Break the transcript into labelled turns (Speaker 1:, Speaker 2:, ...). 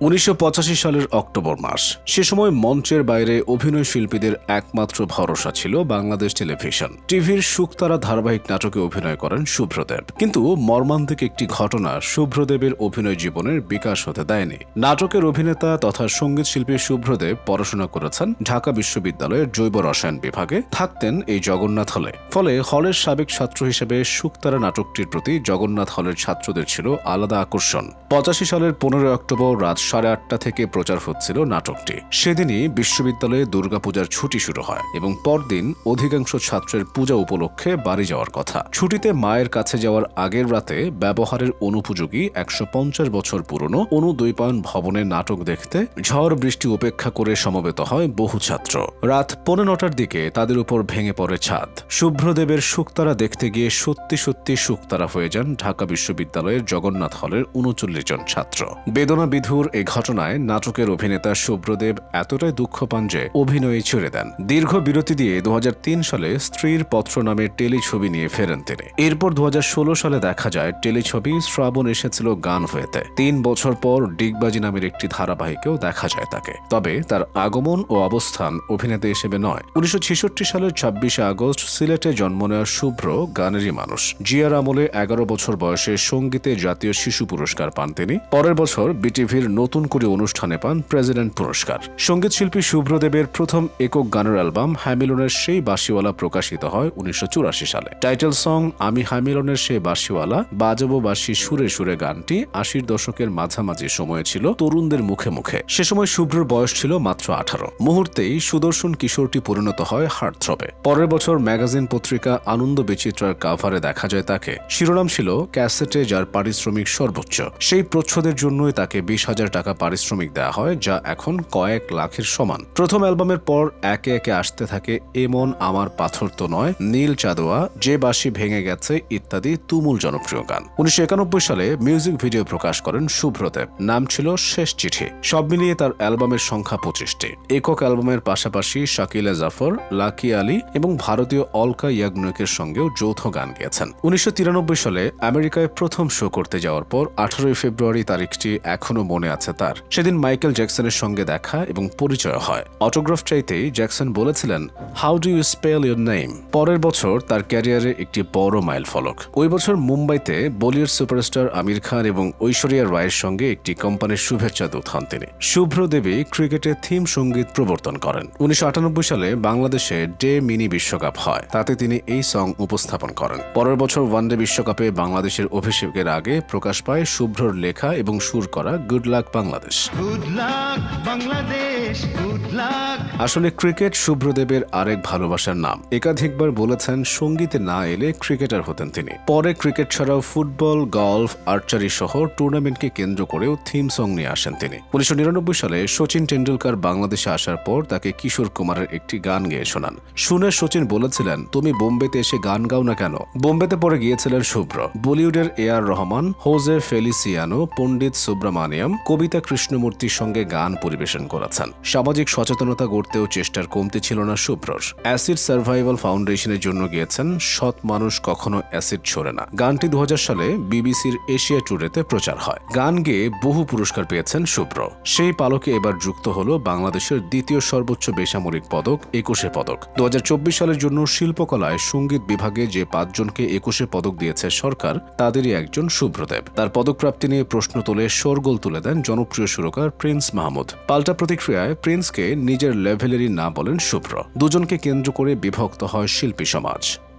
Speaker 1: উনিশশো পঁচাশি সালের অক্টোবর মাস। সে সময় মঞ্চের বাইরে অভিনয় শিল্পীদের একমাত্র ভরসা ছিল বাংলাদেশ টেলিভিশন। টিভির শুকতারা ধারাবাহিক নাটকে অভিনয় করেন শুভ্রদেব কিন্তু মর্মান্তিক একটি ঘটনা শুভ্রদেবের অভিনয় জীবনের বিকাশ হতে দেয়নি। নাটকের অভিনেতা তথা সংগীত শিল্পী শুভ্রদেব পড়াশোনা করেছেন ঢাকা বিশ্ববিদ্যালয়ের জৈব রসায়ন বিভাগে। থাকতেন এই জগন্নাথ হলে। ফলে হলের সাবেক ছাত্র হিসেবে শুকতারা নাটকটির প্রতি জগন্নাথ হলের ছাত্রদের ছিল আলাদা আকর্ষণ। পঁচাশি সালের পনেরোই অক্টোবর রাত সাড়ে আটটা থেকে প্রচার হচ্ছিল নাটকটি। সেদিনই বিশ্ববিদ্যালয়ে দুর্গাপূজার ছুটি শুরু হয় এবং পরদিন অধিকাংশ ছাত্রের পূজা উপলক্ষে বাড়ি যাওয়ার কথা। ছুটিতে মায়ের কাছে যাওয়ার আগের রাতে ব্যবহারের অনুপযোগী একশো পঞ্চাশ বছর পুরনো অনু দ্বৈপায়ন ভবনে নাটক দেখতে ঝড় বৃষ্টি উপেক্ষা করে সমবেত হয় বহু ছাত্র। রাত পৌনে নটার দিকে তাদের উপর ভেঙে পড়ে ছাদ। শুভ্রদেবের শুকতারা দেখতে গিয়ে সত্যি সত্যি শুকতারা হয়ে যান ঢাকা বিশ্ববিদ্যালয়ের জগন্নাথ হলের উনচল্লিশ জন ছাত্র। বেদনা বিধুর এই ঘটনায় নাটকের অভিনেতা শুভ্রদেব এতটাই দুঃখ পান যে অভিনয়ে ছেড়ে দেন। দীর্ঘ বিরতি দিয়ে দু হাজার তিন সালে স্ত্রীর পত্র নামের টেলিছবি নিয়ে ফেরেন তিনি। এরপর দু সালে দেখা যায় টেলিছবি শ্রাবণ এসেছিল গান হয়েতে। তিন বছর পর ডিগবাজি নামের একটি ধারাবাহিকেও দেখা যায় তাকে। তবে তার আগমন ও অবস্থান অভিনেতা হিসেবে নয়। উনিশশো সালের ছাব্বিশে আগস্ট সিলেটে জন্ম নেওয়া শুভ্র গানেরই মানুষ। জিয়ার আমলে এগারো বছর বয়সে সঙ্গীতে জাতীয় শিশু পুরস্কার পান তিনি। পরের বছর বিটিভির নতুন করে অনুষ্ঠানে পান প্রেসিডেন্ট পুরস্কার। সংগীত শিল্পী শুভ্রদেবের প্রথম একক গানের অ্যালবাম হ্যামিলনের সেই বাসিওয়ালা প্রকাশিত হয় উনিশশো চুরাশি সালে। টাইটেল সং, আমি হ্যামিলনের সেই বাসিওয়ালা বাজাবো বাসি সুরে সুরে গানটি আশির দশকের মাঝামাঝি সময়ে ছিল তরুণদের মুখে মুখে। সে সময় শুভ্রর বয়স ছিল মাত্র আঠারো। মুহূর্তেই সুদর্শন কিশোরটি পরিণত হয় হার্টথ্রবে। পরের বছর ম্যাগাজিন পত্রিকা আনন্দ বিচিত্রার কাভারে দেখা যায় তাকে। শিরোনাম ছিল ক্যাসেটে যার পারিশ্রমিক সর্বোচ্চ। সেই প্রচ্ছদের জন্যই তাকে বিশ হাজার টাকা পারিশ্রমিক দেওয়া হয়, যা এখন কয়েক লাখের সমান। প্রথম অ্যালবামের পর একে একে আসতে থাকে এমন আমার পাথর তো নয়, নীল চাদোয়া, যে বাসি ভেঙে গেছে ইত্যাদি তুমুল জনপ্রিয় গান। উনিশশো একানব্বই সালে মিউজিক ভিডিও প্রকাশ করেন শুভ্রদেব নাম ছিল শেষ চিঠি। সব মিলিয়ে তার অ্যালবামের সংখ্যা পঁচিশটি। একক অ্যালবামের পাশাপাশি শাকিলা জাফর, লাকি আলী এবং ভারতীয় অলকা ইয়াগনুকের সঙ্গেও যৌথ গান গেয়েছেন। উনিশশো তিরানব্বই সালে আমেরিকায় প্রথম শো করতে যাওয়ার পর আঠারোই ফেব্রুয়ারি তারিখটি এখনও মনে আছে। তার। সেদিন মাইকেল জ্যাকসনের সঙ্গে দেখা এবং পরিচয় হয়। অটোগ্রাফ চাইতেই জ্যাকসন বলেছিলেন how do you spell your name পরের বছর তার ক্যারিয়ারে একটি বড় মাইল ফলক। ওই বছর মুম্বাইতে বলিউড সুপারস্টার আমির খান এবং ঐশ্বরিয়া রায়ের সঙ্গে একটি কোম্পানির শুভেচ্ছা দূত হন তিনি। শুভ্র দেবী ক্রিকেটে থিম সংগীত প্রবর্তন করেন। উনিশশো আটানব্বই সালে বাংলাদেশে ডে মিনি বিশ্বকাপ হয়। তাতে তিনি এই সং উপস্থাপন করেন। পরের বছর ওয়ানডে বিশ্বকাপে বাংলাদেশের অভিষেকের আগে প্রকাশ পায় শুভ্রর লেখা এবং সুর করা গুড লাক বাংলাদেশ। আসলে ক্রিকেট শুভ্রদেবের আরেক ভালোবাসার নাম। একাধিকবার বলেছেন সঙ্গীতে না এলে ক্রিকেটার হতেন তিনি। পরে ক্রিকেট ছাড়াও ফুটবল, গলফ, আর্চারি সহ টুর্নামেন্টকে কেন্দ্র করেও থিম সং নিয়ে আসেন তিনি। উনিশশো নিরানব্বই সালে সচিন টেন্ডুলকার বাংলাদেশে আসার পর তাকে কিশোর কুমারের একটি গান গেয়ে শোনান। শুনে সচিন বলেছিলেন, তুমি বোম্বেতে এসে গান গাও না কেন? বোম্বেতে পরে গিয়েছিলেন শুভ্র। বলিউডের এ আর রহমান, হোজে ফেলিসিয়ানো, পণ্ডিত সুব্রমানিয়াম, কবিতা কৃষ্ণমূর্তির সঙ্গে গান পরিবেশন করেছেন। সামাজিক সচেতনতা গড়তেও চেষ্টার কমতি ছিল না শুভ্রর অ্যাসিড সার্ভাইভাল ফাউন্ডেশনের জন্য গিয়েছেন সৎ মানুষ কখনো অ্যাসিড ছোড়ে না। গানটি দু সালে বিবিসির এশিয়া ট্যুরেতে প্রচার হয়। গান গেয়ে বহু পুরস্কার পেয়েছেন শুভ্র সেই পালকে এবার যুক্ত হল বাংলাদেশের দ্বিতীয় সর্বোচ্চ বেসামরিক পদক, একুশে পদক। দু হাজার চব্বিশ সালের জন্য শিল্পকলায় সংগীত বিভাগে যে পাঁচজনকে একুশে পদক দিয়েছে সরকার, তাদেরই একজন শুভ্রদেব তার পদকপ্রাপ্তি নিয়ে প্রশ্ন তুলে শোরগোল তুলে দেন জনপ্রিয় সুরকার প্রিন্স মাহমুদ। পাল্টা প্রতিক্রিয়ায় প্রিন্সকে নিজের লেভেলেরই না বলেন শুভ্র। দুজনকে কেন্দ্র করে বিভক্ত হয় শিল্পী সমাজ।